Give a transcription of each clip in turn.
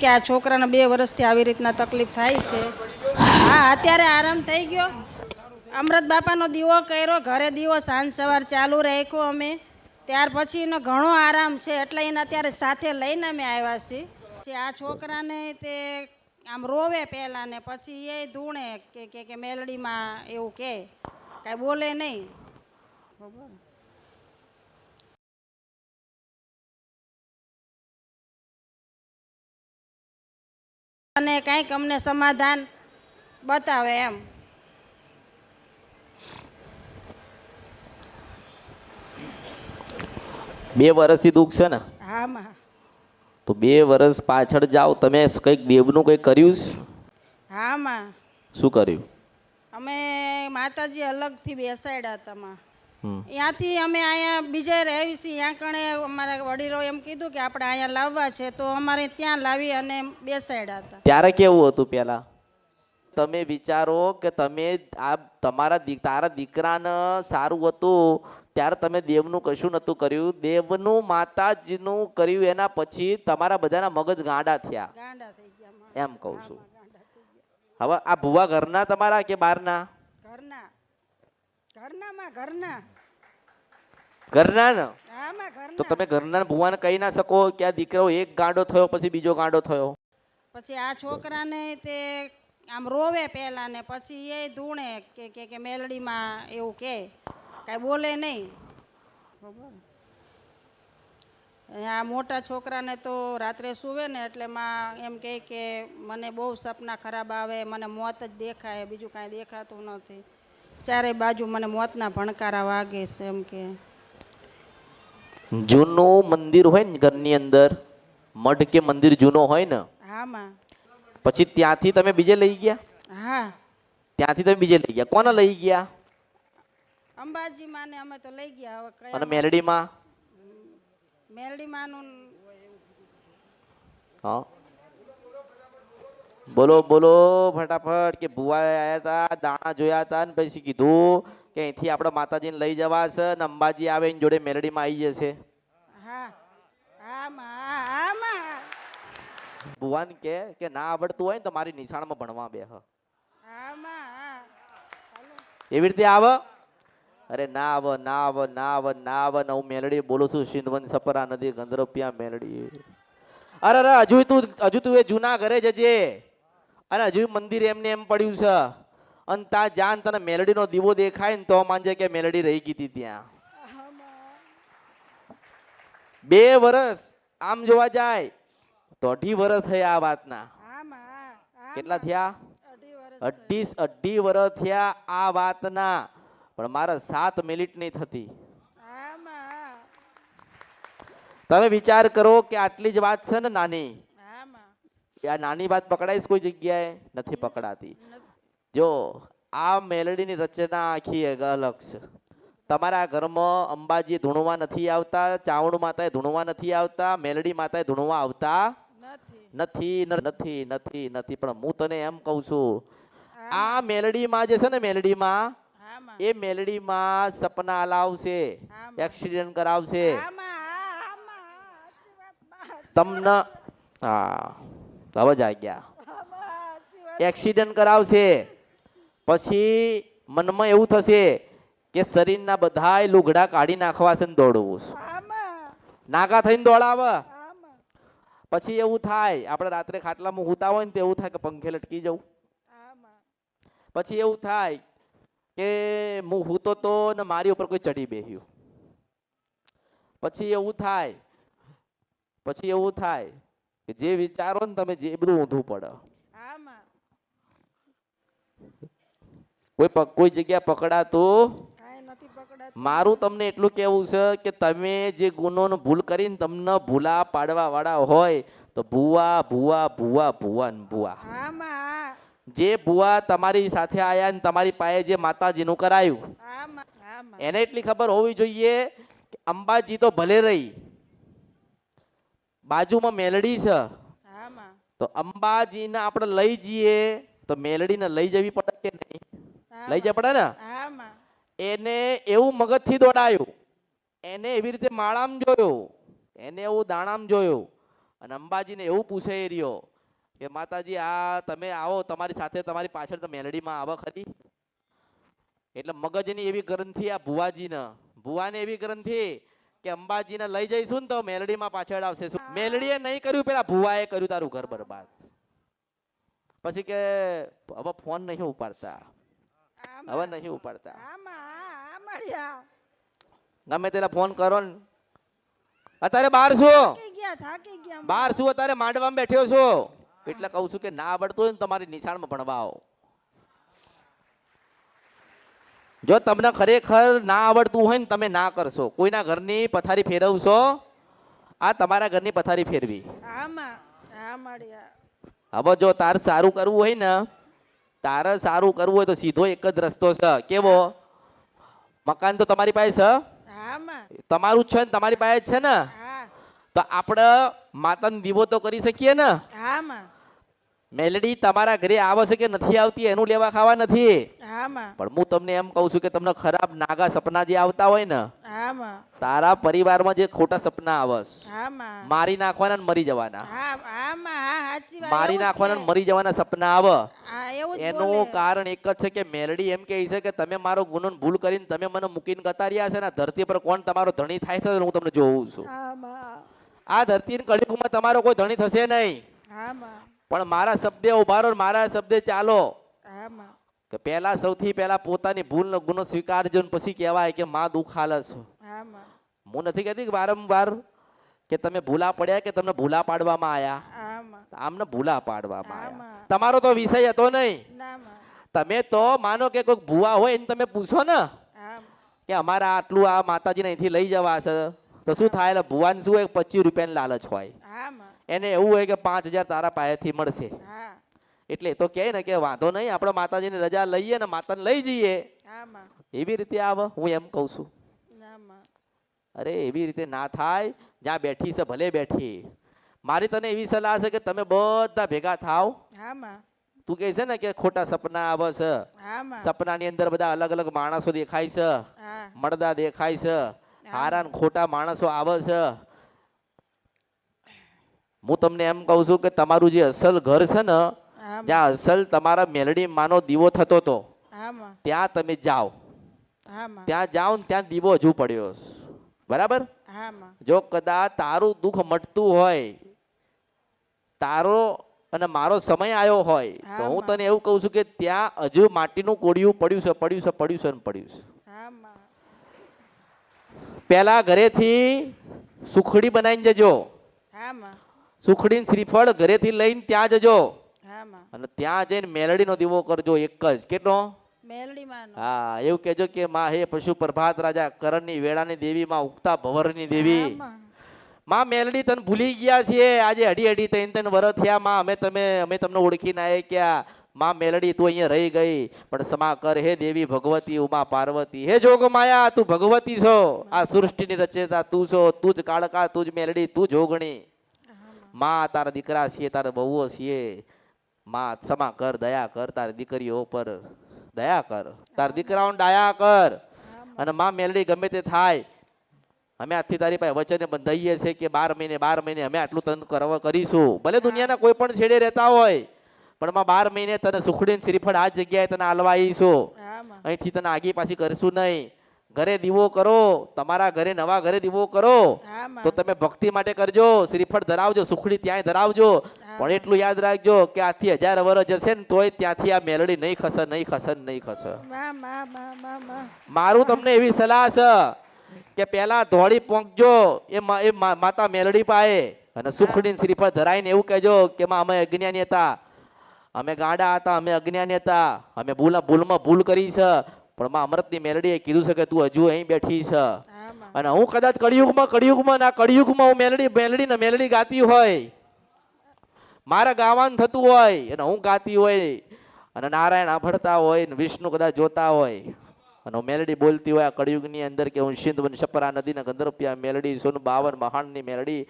કે આ છોકરાને બે વર્ષથી આવી રીતના તકલીફ થાય છે? હા, અત્યારે આરામ થઈ ગયો. અમૃત બાપાનો દીવો કર્યો, ઘરે દીવો સાંજ સવાર ચાલુ રાખ્યો અમે. ત્યાર પછી એનો ઘણો આરામ છે, એટલે એને અત્યારે સાથે લઈને અમે આવ્યા છીએ. આ છોકરાને તે આમ રોવે પહેલાં ને પછી એ ધૂણે કે કે મેલડીમાં એવું કે, કાંઈ બોલે નહીં. બરોબર અને કંઈક અમને સમાધાન બતાવે એમ. બે વર્ષથી દુઃખ છે ને? હા માં. તો બે વર્ષ પાછળ જાઓ તમે કંઈક દેવનું કંઈક કર્યું છે? હા માં. શું કર્યું? અમે માતાજી અલગથી બેસાડ્યા હતા માં. ત્યાંથી અમે અહીંયા બીજે રહી છીએ. ત્યાં કણે અમારા વડીલો એમ કીધું કે આપણે અહીંયા લાવવા છે તો અમારે ત્યાં લાવી અને બેસાડ્યા હતા. ત્યારે કેવું હતું પહેલા? તમે વિચારો કે તમે આ તમારા તારા દીકરાને સારું હતું ત્યારે તમે દેવનું કશું નહોતું કર્યું. દેવનું માતાજીનું કર્યું એના પછી તમારા બધાના મગજ ગાંડા થયા. થઈ એમ કહું છું. હવે આ ભુવા ઘરના તમારા કે બહારના? ઘરના. ઘરનામાં ઘરના. ઘરના. તો તમે ઘરના ભુવાને કહી ના શકો કે આ દીકરો એક ગાંડો થયો પછી બીજો ગાંડો થયો. પછી આ છોકરાને તે આમ રોવે પહેલા ને પછી એ ધૂણે કે કે કે મેલડીમાં એવું કે. કાંઈ બોલે નહીં. આ મોટા છોકરાને તો રાત્રે સૂવે ને એટલે માં એમ કહે કે મને બહુ સપના ખરાબ આવે મને મોત જ દેખાય બીજું કાંઈ દેખાતું નથી. ચારે બાજુ મને મોતના ભણકારા વાગે છે એમ કે. જૂનું મંદિર હોય ને ઘરની અંદર મઢ કે મંદિર જૂનો હોય ને પછી ત્યાંથી તમે બીજે લઈ ગયા? હા. ત્યાંથી તમે બીજે લઈ ગયા? કોને લઈ ગયા? અંબાજી માને અમે તો લઈ ગયા હવે અને મેલડી માં મેલડી માનું હા. બોલો બોલો ફટાફટ કે ભુવા આવ્યા હતા દાણા જોયા હતા ને પછી કીધું કે અહીંથી આપણે માતાજીને લઈ જવાશે ને અંબાજી આવે એની જોડે મેલડીમાં આવી જશે. ભુવાન કે કે ના આવડતું હોય ને તો મારી નિશાળમાં ભણવા બે એવી રીતે આવ. અરે ના આવ ના આવ ના આવ ના આવ ને હું મેલડી બોલું છું સિંધવન સપરા નદી ગંધરપિયા મેલડી અરે અરે હજુ તું હજુ તું એ જૂના ઘરે જજે. અને હજુ મંદિર એમને એમ પડ્યું છે. અને ત્યાં જાન તને મેલડીનો દીવો દેખાય ને તો માનજે કે મેલડી રહી ગઈ ત્યાં. બે વર્ષ આમ જોવા જાય તો અઢી વર્ષ થયા આ વાતના. કેટલા થયા? અઢી અઢી વર્ષ થયા આ વાતના. પણ મારે સાત મિનિટ નહીં થતી. તમે વિચાર કરો કે આટલી જ વાત છે ને નાની. આ નાની વાત પકડાઈશ કોઈ જગ્યાએ? નથી પકડાતી. જો આ મેલડીની રચના આખી અલગ છે. તમારા ઘરમાં અંબાજી ધૂણવા નથી આવતા ચાવણ માતાએ ધૂણવા નથી આવતા મેલડી માતાએ ધૂણવા આવતા નથી. નથી નથી નથી પણ હું તને એમ કહું છું આ મેલડીમાં જે છે ને મેલડીમાં એ મેલડીમાં સપના લાવશે એક્સિડન્ટ કરાવશે. તમને હા. હા હવે એક્સિડન્ટ કરાવશે. પછી મનમાં એવું થશે કે શરીરના બધા લુગડા કાઢી નાખવા છે ને દોડવું. નાગા થઈને દોડાવે. પછી એવું થાય, આપણે રાત્રે ખાટલામાં હુતા હોય ને તો એવું થાય કે પંખે લટકી જવું. પછી એવું થાય કે હું હુતો તો ને મારી ઉપર કોઈ ચડી બેહ્યું. પછી એવું થાય, પછી એવું થાય કે જે વિચારો ને તમે જે બધું ઊંધું પડે. કોઈ કોઈ જગ્યા પકડાતું? મારું તમને એટલું કહેવું છે કે તમે જે ગુનોનો ભૂલ કરીને તમને ભૂલા પાડવા વાળા હોય તો ભૂવા ભૂવા ભૂવા ભૂવા ને ભૂવા. જે ભૂવા તમારી સાથે આયા ને તમારી પાસે જે માતાજીનું કરાયું. એને એટલી ખબર હોવી જોઈએ કે અંબાજી તો ભલે રહી બાજુમાં મેલડી છે. તો અંબાજીને આપણે લઈ જઈએ. તો મેલડીને લઈ જવી પડે કે નહીં? લઈ જવી પડે ને? એને એવું મગજથી દોડાયું. એને એવી રીતે માળામ જોયું. એને એવું દાણામ જોયું. અને અંબાજીને એવું પૂછે એ રહ્યો કે માતાજી આ તમે આવો તમારી સાથે તમારી પાછળ તો મેલડીમાં આવો ખરી? એટલે મગજની એવી ગ્રંથિ આ ભુવાજીને. ભુવાને એવી ગ્રંથિ કે અંબાજીને લઈ જઈશું ને તો મેલડીમાં પાછળ આવશે. મેલડીએ નહીં કર્યું પેલા ભુવાએ કર્યું તારું ઘર બરબાદ. પછી કે હવે ફોન નહીં ઉપાડતા. હવે નહીં ઉપાડતા. ગમે તેલા ફોન કરો ને. અત્યારે બહાર છું? બાર છું અત્યારે માંડવામાં બેઠ્યો છું? એટલે કહું છું કે ના આવડતું હોય ને તમારી નિશાળમાં ભણવા આવો જો તમને ખરેખર ના આવડતું હોય ને તમે ના કરશો. કોઈના ઘરની પથારી ફેરવશો? આ તમારા ઘરની પથારી ફેરવી. હવે જો તાર સારું કરવું હોય ને તારે સારું કરવું હોય તો સીધો એક જ રસ્તો છે. કેવો? મકાન તો તમારી પાસે છે? તમારું જ છે ને? તમારી પાસે છે ને? હા. તો આપણે માતાનો દીવો તો કરી શકીએ ને? આમાં. મેલડી તમારા ઘરે આવે છે કે નથી આવતી? એનું લેવા ખાવા નથી. પણ હું તમને એમ કહું છું કે તમને ખરાબ નાગા સપના જે આવતા હોય ને તારા પરિવારમાં જે ખોટા સપના આવે મારી નાખવાના ને મરી જવાના. મારી નાખવાના ને મરી જવાના સપના આવે. એનું કારણ એક જ છે કે મેલડી એમ કહે છે કે તમે મારો ગુનો ભૂલ કરીને તમે મને મૂકીને ગતાર્યા છે ને ધરતી પર કોણ તમારો ધણી થાય છે હું તમને જોઉં છું. આ ધરતી કળિયુગમાં તમારો કોઈ ધણી થશે નહીં. પણ મારા શબ્દે ઊભા રહો મારા શબ્દે ચાલો. કે પહેલા સૌથી પહેલા પોતાની ભૂલનો ગુનો સ્વીકારજો ને પછી કહેવાય કે માં દુઃખ હાલે છે. હું નથી કહેતી કે વારંવાર કે તમે ભૂલા પડ્યા કે તમને ભૂલા પાડવામાં આમાં. આમને ભૂલા પાડવામાં આયા. તમારો તો વિષય હતો નહીં. તમે તો માનો કે કોઈક ભૂવા હોય એને તમે પૂછો ને. કે અમારા આટલું આ માતાજીને અહીંથી લઈ જવા છે. તો શું થાય? એટલે ભૂવાને શું હોય? પચીસ રૂપિયાની લાલચ હોય. એને એવું હોય કે પાંચ હજાર તારા પાસેથી મળશે. એટલે તો કહે ને કે વાંધો નહીં આપણે માતાજીની રજા લઈએ ને માતાને લઈ જઈએ. એવી રીતે આવે હું એમ કહું છું. અરે એવી રીતે ના થાય જ્યાં બેઠી છે ભલે બેઠી. મારી તને એવી સલાહ છે કે તમે બધા ભેગા થાવ. તું કહે છે ને કે ખોટા સપના આવે છે. સપના સપનાની અંદર બધા અલગ અલગ માણસો દેખાય છે. મળદા દેખાય છે. હારા ખોટા માણસો આવે છે. હું તમને એમ કહું છું કે તમારું જે અસલ ઘર છે ને જ્યાં અસલ તમારા મેલડી માનો દીવો થતો હતો ત્યાં તમે જાઓ. ત્યાં જાઓ ને ત્યાં દીવો હજુ પડ્યો બરાબર? જો કદાચ તારું દુઃખ મટતું હોય તારો અને મારો સમય આવ્યો હોય તો હું તને એવું કહું છું કે ત્યાં હજુ માટીનું કોડિયું પડ્યું છે પડ્યું છે પડ્યું છે ને પડ્યું છે. પેલા ઘરેથી સુખડી બનાવીને જજો. આમાં શ્રીફળ ઘરેથી લઈને ત્યાં જજો. અને ત્યાં જઈને મેલડીનો દીવો કરજો એક જ. કેટલો? હા એવું કેજો કે માં હે પશુ પ્રભાત રાજા કરણની વેળાની દેવી માં ઉગતા ભવરની દેવી. માં મેલડી તને ભૂલી ગયા છીએ. આજે અઢી અઢી ત્રણ ત્રણ વર થયા માં. અમે તમે અમે તમને ઓળખી ના ક્યાં? માં મેલડી તું અહીંયા રહી ગઈ. પણ સમા કર હે દેવી ભગવતી ઉમા પાર્વતી. હે જોગ માયા તું ભગવતી છો. આ સૃષ્ટિની રચેતા તું છો. તું જ કાળકા તું જ મેલડી તું જોગણી. માં તારા દીકરા છીએ તારા બહુઓ છીએ. માં ક્ષમા કર દયા કર તારી દીકરીઓ પર દયા કર. તારા દીકરાઓને દયા કર. અને માં મેલડી ગમે તે થાય અમે આજથી તારી પાસે વચને બંધાઈએ છીએ કે બાર મહિને બાર મહિને અમે આટલું તન કરવા કરીશું. ભલે દુનિયાના કોઈ પણ છેડે રહેતા હોય પણ માં બાર મહિને તને સુખડી ને શ્રીફળ આ જગ્યાએ તને આલવા આવીશું અહીંથી તને આગી પાછી કરશું નહીં. ઘરે દીવો કરો તમારા ઘરે નવા ઘરે દીવો કરો તો તમે ભક્તિ માટે કરજો શ્રીફળ ધરાવજો સુખડી ત્યાંય ધરાવજો. પણ એટલું યાદ રાખજો કે આથી હજાર વર્ષ જશે ને તોય ત્યાંથી આ મેલડી નહીં ખસે નહીં ખસે નહીં ખસે. મારું તમને એવી સલાહ છે કે પહેલા ધોળી પહોંચજો એ માતા મેલડી પાએ અને સુખડી શ્રીફળ ધરાઈને એવું કહેજો કે અમે અજ્ઞાની હતા. અમે ગાડા હતા અમે અજ્ઞાની હતા. અમે ભૂલ ભૂલમાં ભૂલ કરી છે. પણ માં અમૃતની મેલડીએ કીધું છે કે તું હજુ અહીં બેઠી છે. અને હું કદાચ કળિયુગમાં કળિયુગમાં ના કળિયુગમાં હું મેલડી મેલડી ને મેલડી ગાતી હોય. મારે ગાવાનું થતું હોય અને હું ગાતી હોય. અને નારાયણ આભળતા હોય ને વિષ્ણુ કદાચ જોતા હોય. અને હું મેલડી બોલતી હોય આ કળિયુગની અંદર કે હું સિંધ વન છપરા નદીના ગંધર્પિયા મેલડી સોન બાવન મહાણની મેલડી.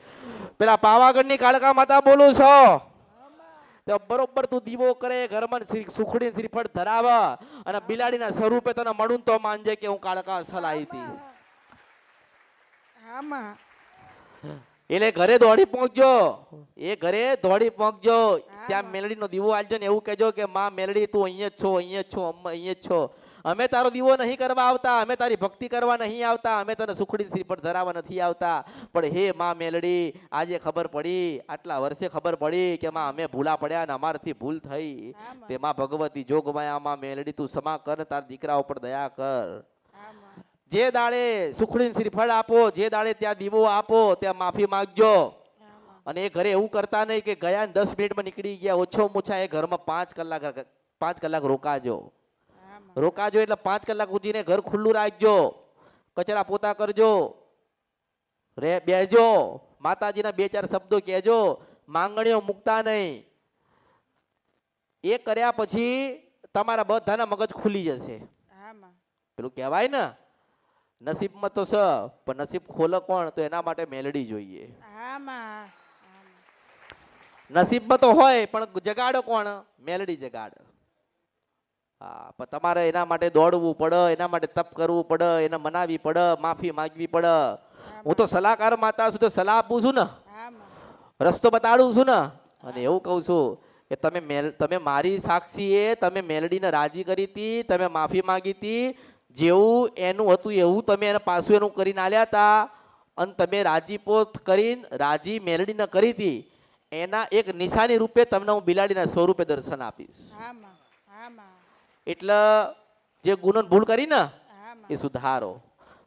પેલા પાવાગઢની કાળકા માતા બોલું છો? તો બરોબર તું દીવો કરે ઘરમાં સુખડી શ્રીફળ ધરાવે અને બિલાડીના સ્વરૂપે તને મળું તો માનજે કે હું કાળકા સલાઈ હતી. એટલે ઘરે દોડી પહોંચજો. એ ઘરે દોડી પહોંચજો. ત્યાં મેલડીનો દીવો આલજો ને એવું કહેજો કે માં મેલડી તું અહીંયા જ છો અહીંયા છો અમ્મા અહીંયા છો. અમે તારો દીવો નહીં કરવા આવતા અમે તારી ભક્તિ કરવા નહીં આવતા અમે તને સુખડી શ્રી પર ધરાવવા નથી આવતા. પણ હે માં મેલડી આજે ખબર પડી આટલા વર્ષે ખબર પડી કે માં અમે ભૂલા પડ્યા ને અમારાથી ભૂલ થઈ. તે માં. ભગવતી જોગમાયામાં મેલડી તું સમા કર તાર દીકરા ઉપર દયા કર. જે દાડે સુખડીને શ્રીફળ આપો જે દાડે ત્યાં દીવો આપો ત્યાં માફી માંગજો. અને એ ઘરે એવું કરતા નહીં કે ગયા ને દસ મિનિટમાં નીકળી ગયા ઓછોમાં ઓછા એ ઘરમાં પાંચ કલાક પાંચ કલાક રોકાજો. રોકાજો એટલે પાંચ કલાક સુધીને ઘર ખુલ્લું રાખજો. કચરા પોતા કરજો. રે બેજો માતાજીના બે ચાર શબ્દો કહેજો. માંગણીઓ મૂકતા નહીં. એ કર્યા પછી તમારા બધાના મગજ ખુલી જશે. પેલું કહેવાય ને? નસીબમાં તો છે પણ નસીબ ખોલે કોણ? તો એના માટે મેલડી જોઈએ. નસીબમાં તો હોય પણ જગાડો કોણ? મેલડી જગાડ. હા પણ તમારે એના માટે દોડવું પડે એના માટે તપ કરવું પડે એને મનાવી પડે માફી માંગવી પડે. હું તો સલાહકાર માતા છું તો સલાહ આપું છું ને. રસ્તો બતાડું છું ને. અને એવું કહું છું કે તમે મેલ તમે મારી સાક્ષીએ તમે મેલડીને રાજી કરી હતી તમે માફી માંગી હતી જેવું એનું હતું એવું તમે એને પાછું એનું કરીને આલ્યા હતા. અને તમે રાજીપોત કરીને રાજી મેલડીને કરી હતી. એના એક નિશાની રૂપે તમને હું બિલાડીના સ્વરૂપે દર્શન આપીશ. હા માં હા માં એટલે જે ગુનો ભૂલ કરી ને એ સુધારો.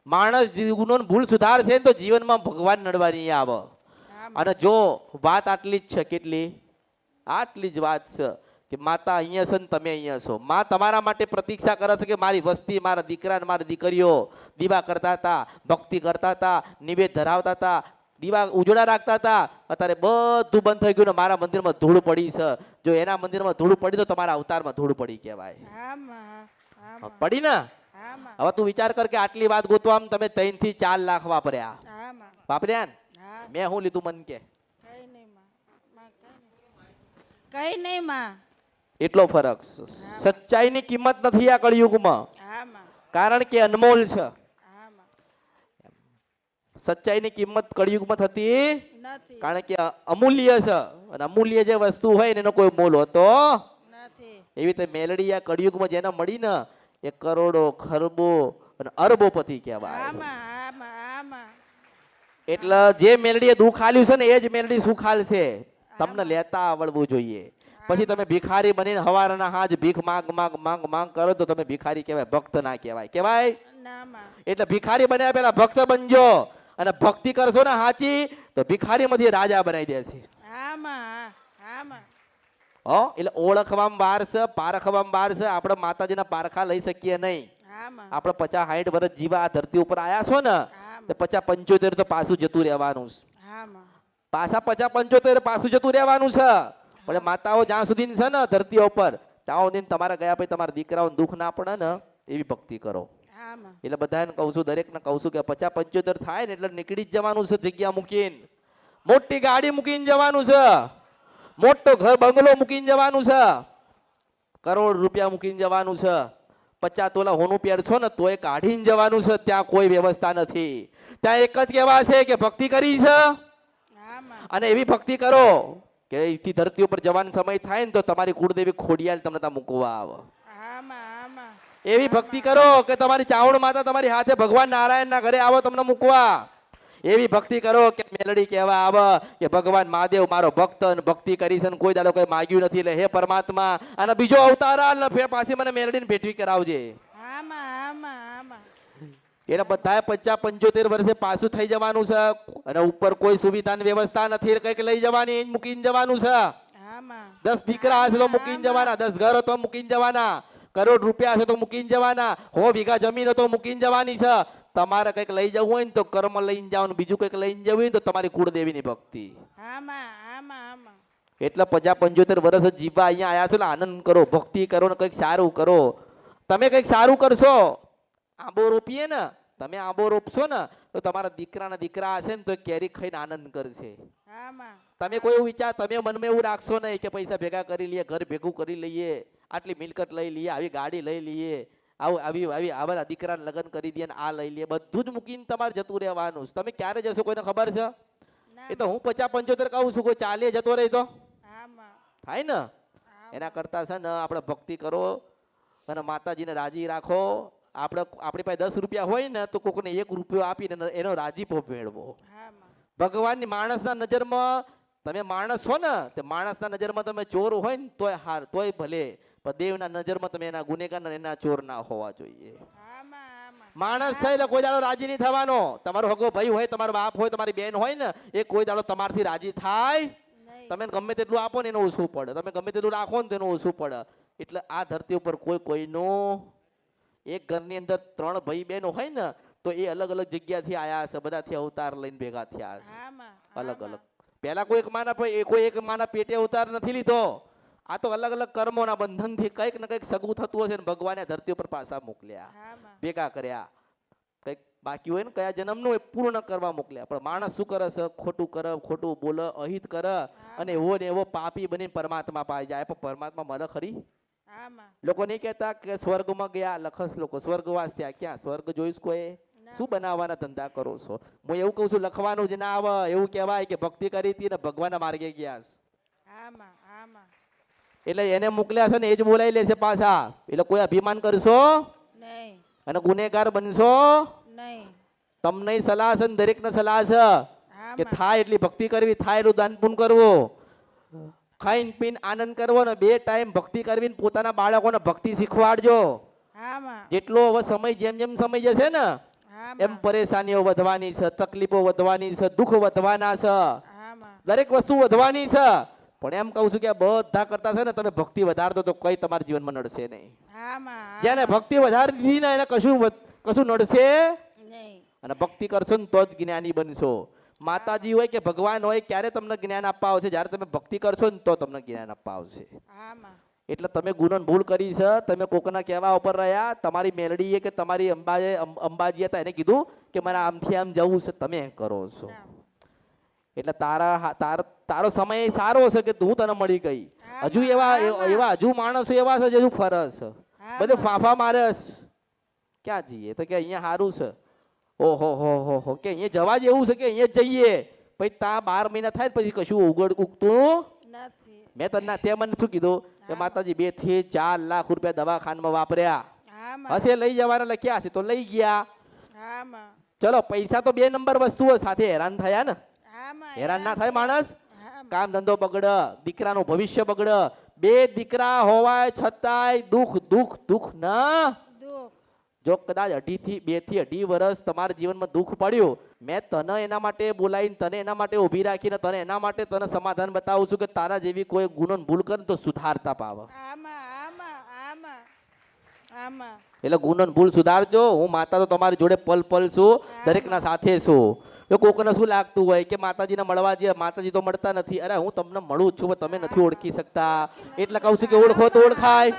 માણસ જે ગુનો ભૂલ સુધારશે ને તો જીવનમાં ભગવાન નડવા નહીં આવે. અને જો વાત આટલી જ છે કેટલી? આટલી જ વાત છે કે માતા અહીંયા છે ને તમે અહીંયા છો. માં તમારા માટે પ્રતીક્ષા કરે છે કે મારી વસ્તી મારા દીકરા મારી દીકરીઓ દીવા કરતા હતા ભક્તિ કરતા હતા નિવેદ ધરાવતા હતા દીવા ઉજળા રાખતા હતા. અત્યારે બધું બંધ થઈ ગયું ને મારા મંદિરમાં ધૂળ પડી છે. જો એના મંદિરમાં ધૂળ પડી તો તમારા અવતારમાં ધૂળ પડી કહેવાય. પડી ને? હવે તું વિચાર કર કે આટલી વાત ગોતવા તમે ત્રણથી ચાર લાખ વાપર્યા. વાપર્યા ને? મેં શું લીધું મન કે? કઈ નહીં માં. એટલો ફરક. સચ્ચાઈની કિંમત નથી આ કળિયુગમાં. માં. કારણ કે અનમોલ છે. સચ્ચાઈની કિંમત કળિયુગમાં થતી નથી. કારણ કે અમૂલ્ય છે. અને અમૂલ્ય જે વસ્તુ હોય ને એનો કોઈ મોલ હોતો એવી રીતે મેલડી આ કળિયુગમાં જેને મળી ને એ કરોડો ખરબો અને અરબો પતિ કહેવાય. એટલે જે મેલડીએ દુઃખ આલ્યું છે ને એ જ મેલડી સુખ છે તમને લેતા આવડવું જોઈએ. પછી તમે ભિખારી બનીને હવારના હાજ ભીખ માંગ માંગ માંગ માંગ કરો તો તમે ભિખારી કહેવાય ભક્ત ના કહેવાય. કહેવાય? એટલે ભિખારી બન્યા પેલા ભક્ત બનજો. અને ભક્તિ કરશો ને સાચી તો ભિખારીમાંથી રાજા બનાવી દેશે. હા એટલે ઓળખવામાં વાર છે પારખવામાં વાર છે આપણે માતાજીના પારખા લઈ શકીએ નહીં. આપણે પચાસ સાઠ વર્ષ જીવા આ ધરતી ઉપર આયા છો ને તો પચાસ પંચોતેર તો પાછું જતું રહેવાનું છે. પાછા પચાસ પંચોતેર પાછું જતું રહેવાનું છે. પણ માતાઓ જ્યાં સુધી છે ને ધરતી ઉપર ત્યાં સુધી તમારા ગયા પછી તમારા દીકરાઓને દુઃખ ના પડે ને એવી ભક્તિ કરો. એટલે બધાને કહું છું દરેકને કહું છું કે પચાસ પંચોતેર થાય ને એટલે નીકળી જ જવાનું છે જગ્યા મૂકીને. મોટી ગાડી મૂકીને જવાનું છે. મોટો ઘર બંગલો મૂકીને જવાનું છે. કરોડ રૂપિયા મૂકીને જવાનું છે. પચાસ તોલા હોનું પહેરશો ને તોય કાઢીને જવાનું છે. ત્યાં કોઈ વ્યવસ્થા નથી. ત્યાં એક જ કહેવા છે કે ભક્તિ કરી છે. અને એવી ભક્તિ કરો કે અહીંથી ધરતી ઉપર જવાનો સમય થાય ને તો તમારી કુળદેવી ખોડિયાલ તમને ત્યાં મૂકવા આવે. એવી ભક્તિ કરો કે તમારી ચાવડ માતા તમારી હાથે ભગવાન નારાયણના ઘરે આવો તમને મૂકવા. એવી ભક્તિ કરો કે મેલડી કહેવા આવે કે ભગવાન મહાદેવ મારો ભક્ત ભક્તિ કરી છે કોઈ દાડો કોઈ માગ્યું નથી. એટલે હે પરમાત્મા અને બીજો અવતાર પાસે મને મેલડીને ભેટવી કરાવજે. એટલે બધા પચાસ પંચોતેર વર્ષે પાછું થઈ જવાનું છે. અને ઉપર કોઈ સુવિધા વ્યવસ્થા નથી કંઈક લઈ જવાની મૂકીને જવાનું છે. દસ દીકરા તો મૂકીને જવાના દસ ઘર તો મૂકીને જવાના. કરોડ રૂપિયા છે તો મૂકીને જવાના. હો વીઘા જમીન તો મૂકીને જવાની છે. તમારે કંઈક લઈ જવું હોય ને તો કર્મ લઈને જાવ બીજું કંઈક લઈને જવું હોય ને તો તમારી કુળદેવીની ભક્તિ. એટલે પચાસ પંચોતેર વર્ષ જીવા અહીંયા આવ્યા છો ને આનંદ કરો ભક્તિ કરો ને કંઈક સારું કરો. તમે કંઈક સારું કરશો. આંબો રોપીએ ને તમે આંબો રોપશો ને તો તમારા દીકરાના દીકરા હશે ને તો કેરી ખાઈને આનંદ કરશે. તમે કોઈ વિચાર તમે મનમાં એવું રાખશો નહીં કે પૈસા ભેગા કરી લઈએ ઘર ભેગું કરી લઈએ. આટલી મિલકત લઈ લઈએ આવી ગાડી લઈ લઈએ આવું આવી આવી આવા દીકરાને લગ્ન કરી ને આ લઈ લઈએ બધું જ મૂકીને તમારે જતું રહેવાનું. તમે ક્યારે જશો કોઈને ખબર છે? એ તો હું પચાસ પંચોતેર કહું છું કોઈ ચાલીએ જતો રહી તો. થાય ને? એના કરતા છે ને આપણે ભક્તિ કરો અને માતાજીને રાજી રાખો. આપણે આપણી પાસે દસ રૂપિયા હોય ને તો કોકને એક રૂપિયો આપીને એનો રાજીપો મેળવો ભગવાનની માણસના નજરમાં તમે માણસ છો ને તે માણસના નજરમાં તમે ચોર હોય ને તોય હાર તોય ભલે. પણ દેવના નજરમાં તમે એના ગુનેગાર એના ચોર ના હોવા જોઈએ. માણસ છે એટલે કોઈ દાડો રાજી નહીં થવાનો. તમારો હગો ભાઈ હોય તમારો બાપ હોય તમારી બેન હોય ને એ કોઈ દાડો તમારથી રાજી થાય. તમે ગમે તેટલું આપો ને એનું ઓછું પડે. તમે ગમે તેટલું રાખો ને તેનું ઓછું પડે. એટલે આ ધરતી ઉપર કોઈ કોઈનું એક ઘરની અંદર ત્રણ ભાઈ બહેનો હોય ને તો એ અલગ અલગ જગ્યાથી આયા છે બધાથી અવતાર લઈને ભેગા થયા છે અલગ અલગ. પહેલા કોઈ એક માના એ કોઈ એક માના પેટે અવતાર નથી લીધો. આ તો અલગ અલગ કર્મોના બંધનથી કંઈક ને કંઈક સગું થતું હશે ને ભગવાને ધરતી ઉપર પાછા મોકલ્યા. ભેગા કર્યા. કંઈક બાકી હોય ને કયા જન્મનું એ પૂર્ણ કરવા મોકલ્યા. પણ માણસ શું કરે છે? ખોટું કરે ખોટું બોલે અહિત કરે અને એવો ને એવો પાપી બનીને પરમાત્મા પાઈ જાય. પણ પરમાત્મા મળે ખરી? લોકો નહીં કહેતા કે સ્વર્ગમાં ગયા લખસ લોકો. સ્વર્ગવાસ થયા. ક્યાં? સ્વર્ગ જોઈશ કોઈ? શું બનાવવાના ધંધા કરો છો? હું એવું કહું છું લખવાનું જ ના આવે. એવું કહેવાય કે ભક્તિ કરી હતી ને ભગવાનના માર્ગે ગયા છે. આમાં આમાં એટલે એને મોકલ્યા છે ને એ જ બોલાવી લેશે પાછા. એટલે કોઈ અભિમાન કરશો? નહીં. અને ગુનેગાર બનશો? નહીં. તમને સલાહ છે ને દરેકને સલાહ છે કે થાય એટલી ભક્તિ કરવી થાય એટલું દાન પૂન કરવું. ખાઈને પીને આનંદ કરવો ને બે ટાઈમ ભક્તિ કરવી ને પોતાના બાળકોને ભક્તિ શીખવાડજો. જેટલો હવે સમય જેમ જેમ સમય જશે ને એમ પરેશાનીઓ વધવાની છે તકલીફો વધવાની છે દુઃખ વધવાના છે. દરેક વસ્તુ વધવાની છે. પણ એમ કહું છું કે બધા કરતા છે ને તમે ભક્તિ વધારતો તો કઈ તમારા જીવનમાં નડશે નહીં. જેને ભક્તિ વધારી દીધી ને એને કશું કશું નડશે અને ભક્તિ કરશો ને તો જ જ્ઞાની બનશો. માતાજી હોય કે ભગવાન હોય ક્યારે તમને જ્ઞાન આપવા આવશે? જ્યારે તમે ભક્તિ કરશો ને તો તમને જ્ઞાન આપવા આવશે. એટલે તમે ગુનો ભૂલ કરી છે તમે કોકના કહેવા ઉપર રહ્યા તમારી મેલડીએ કે તમારી અંબાએ અંબાજી હતા એને કીધું કે મારે આમથી આમ જવું છે તમે કરો છો. એટલે તારા તાર તારો સમય સારો હશે કે હું તને મળી ગઈ? હજુ એવા એવા હજુ માણસો એવા છે જે હજુ ફરસ છે બધે ફાફા મારે ક્યાં જઈએ? તો કે અહીંયા સારું છે. ઓહો હો હો હો. કે અહીંયા જવા જેવું છે કે અહીંયા જઈએ? પછી તા બાર મહિના થાય પછી કશું ઉગડ ઉગતું મેં તને તે મને શું કીધું? કે માતાજી બેથી ચાર લાખ રૂપિયા દવાખાનામાં વાપર્યા. હશે લઈ જવાના લખ્યા છે તો લઈ ગયા. ચલો પૈસા તો બે નંબર વસ્તુ સાથે હેરાન થયા ને. હેરાન ના થાય માણસ? કામ ધંધો બગડ દીકરાનું ભવિષ્ય બગડ. બે દીકરા હોવાય છતાંય દુઃખ દુઃખ દુઃખ ના. જો કદાચ અઢી થી બેથી અઢી વર્ષ તમારા જીવનમાં દુઃખ પડ્યું મેં તને એના માટે બોલાવીને તને એના માટે ઊભી રાખીને તને એના માટે તને સમાધાન બતાવું છું કે તારા જેવી કોઈ ગુનો ભૂલ કરે તો સુધારતા પાવ. એટલે ગુનો ભૂલ સુધારજો. હું માતા તો તમારી જોડે પલ પલ છું દરેકના સાથે છું. એ કોકને શું લાગતું હોય કે માતાજીને મળવા જઈએ માતાજી તો મળતા નથી. અરે હું તમને મળું છું પણ તમે નથી ઓળખી શકતા. એટલે કહું છું કે ઓળખો તો ઓળખાય.